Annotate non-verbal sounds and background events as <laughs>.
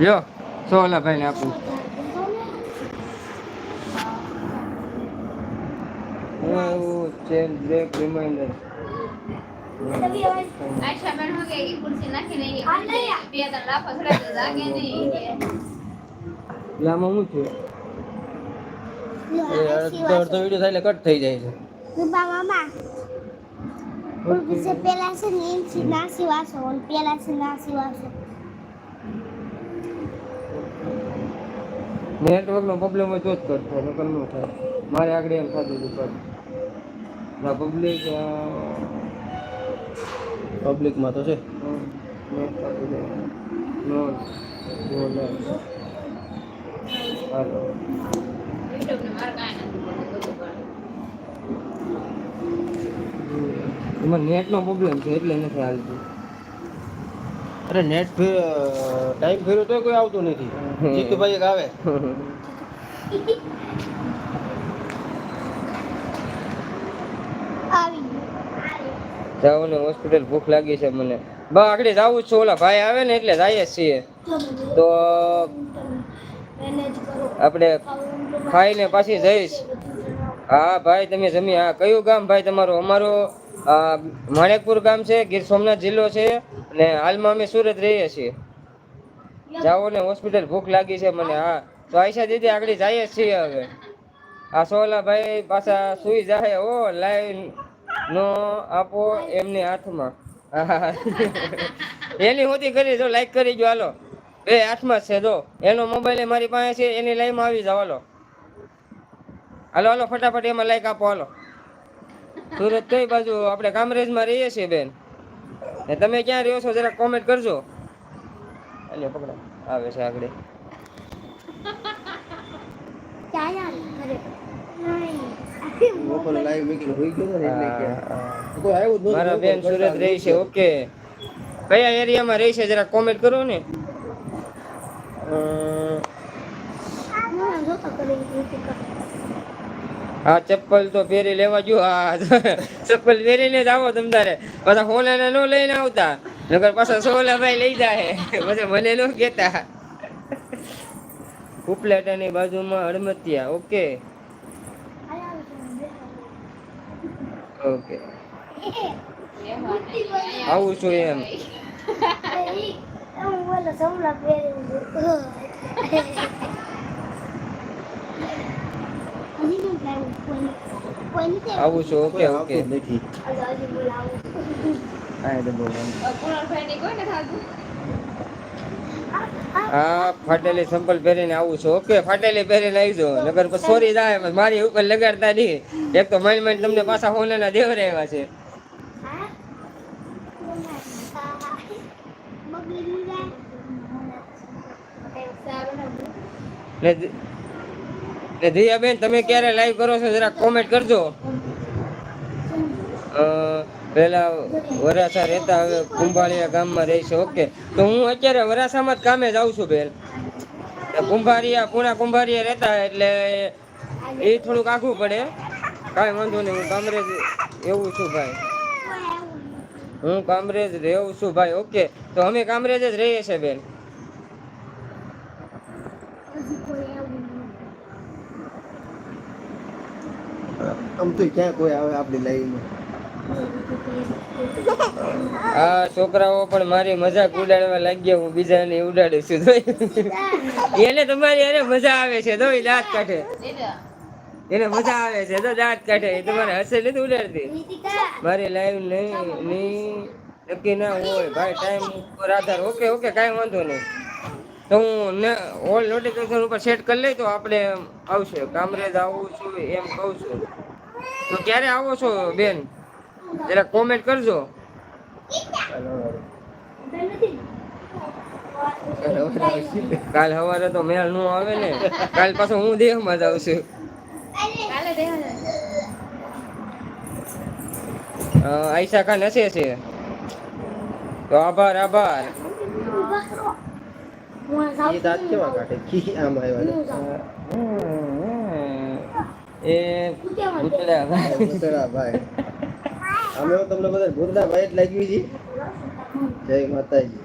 લ્યો સો ઓલા ભાઈને આપું. Chain break reminder. શું છે? એ અડધો અડધો વીડિયો થાય એટલે કટ થઈ જાય છે. મામા પેલા છે ને એમથી નાસી વાસો પેલા છે નાસી વાસો નેટવર્ક નેટવર્કનો પ્રોબ્લેમ હોય તો જ કરતો નકર ન થાય મારે આગળ એમ થતું હતું પણ ના પબ્લિક પબ્લિકમાં તો છે નો નો હાલો YouTube ને મારે કાંઈ નથી બોલવું, બધું પણ. એમાં નેટનો પ્રોબ્લેમ છે એટલે નથી હાલતું. અરે નેટ ટાઈમ ફેર્યો તો કોઈ આવતું નથી. જીતુભાઈ એક આવે. જાઓ ને હોસ્પિટલ ભૂખ લાગી છે મને. બા આગળ જાવું છું. ઓલા ભાઈ આવે ને એટલે જઈએ છીએ. તો આપણે ખાઈને પાછી જઈશ. હા ભાઈ તમે જમી હા કયું ગામ? ભાઈ તમારું અમારું માણેકપુર ગામ છે, ગીર સોમનાથ જિલ્લો છે અને હાલમાં અમે સુરત રહીએ છીએ. જાઓ ને હોસ્પિટલ ભૂખ લાગી છે મને, હા. તો આયશા દીદી આગળ જઈએ છીએ હવે. આ સોલા ભાઈ પાછા સુઈ જાય ઓ લાઈન નો આપો એમની હાથમાં. <laughs> એની હોતી કરી, જો લાઈક કરી જો હાલો. બે હાથમાં છે, જો. એનો મોબાઈલ મારી પાસે છે, એની લાઈનમાં આવી જાવ હાલો. હાલો હાલો, ફટાફટ એમાં લાઈક આપો, હાલો. સુરત કઈ બાજુ? આપણે કામરેજમાં રહીએ છીએ બેન. ને તમે ક્યાં રહ્યો છો? જરા કોમેન્ટ કરજો. અલ્યો પકડો. આવે છે આગળ. મારા બેન સુરત રહી છે ઓકે. કયા એરિયામાં રહી છે? જરા કોમેન્ટ કરો ને. અમ, હું, ચપ્પલ તો પહેરી લેવા જો આ ચપ્પલ પહેરીને જ આવો તમ તારે. પાછા હોલાને ન લઈને આવતા. નકર પાછા સોલાભાઈ લઈ જાય પછી મને ન કહેતા. ઉપલેટાની બાજુમાં હડમતિયા ઓકે? ઓકે. આવું છું એમ. હું બોલો સમલા પહેરી હજી શું કહેવું કોઈ કોઈ નથી આવું છું ઓકે ઓકે. નથી. હા તો ફાટેલી સંપલ પહેરીને આવું છું. ઓકે ફાટેલી પહેરીને આવજો નગર પર સોરી જાય મારી ઉપર લગાડતા નહીં. એક તો માઇન્ડ માઇન્ડ તમને પાછા હોનાના દેવરાવ્યા છે. હા બગડી ને. દ- દિયાબેન તમે ક્યારે લાઈવ કરો છો? જરા કોમેન્ટ કરજો. અ, પેલા વરાસા રહેતા હવે કુંભાળિયા ગામમાં રહીશું ઓકે તો હું અત્યારે વરાસામાં જ કામે જાઉં છું બેન. કુંભારિયા પૂણા કુંભારિયા રહેતા એટલે એ થોડુંક આઘું પડે. કાંઈ વાંધો નહીં હું કામરેજ એવું છું ભાઈ. હું કામરેજ રહેવું છું ભાઈ ઓકે તો અમે કામરેજ જ રહીએ છીએ બેન હજી કોઈ આવું ક્યાં કોઈ આવે આપણી લાઈવમાં આ છોકરાઓ, પણ મારી મજાક ઉડાડવા લાગ્યા. હું બીજાને ઉડાડું છું એને તમારી અરે મજા આવે છે તો દાંત કાઢે. એને મજા આવે છે તો દાંત કાઢે. તમારે હસે નથી ઉડાડતી. મારી લાઈવ નહીં નક્કી ના હોય. ભાઈ ટાઈમ ઉપર આધાર. ઓકે ઓકે, કાંઈ વાંધો નહીં. તો હું ઓલ નોટિફિકેશન ઉપર સેટ કરી લઈ તો આપણે આવશે. કામરેજ આવું છું, એમ કહું છું. તો ક્યારે આવો છો બેન? જરા કોમેન્ટ કરજો. કાલ સવારે તો મેળનું આવે ને. કાલ પાછો હું દેહમાં જ આવશું આઈશા. ખાન હશે છે. તો આભાર આભાર. એ દાંત કેવા કાઢે? કી આમ આવ્યા એ ભૂતળા ભાઈ. ભૂતળા ભાઈ. અમે તમને બધા ભાઈ જ લાગ્યું છે જય માતાજી.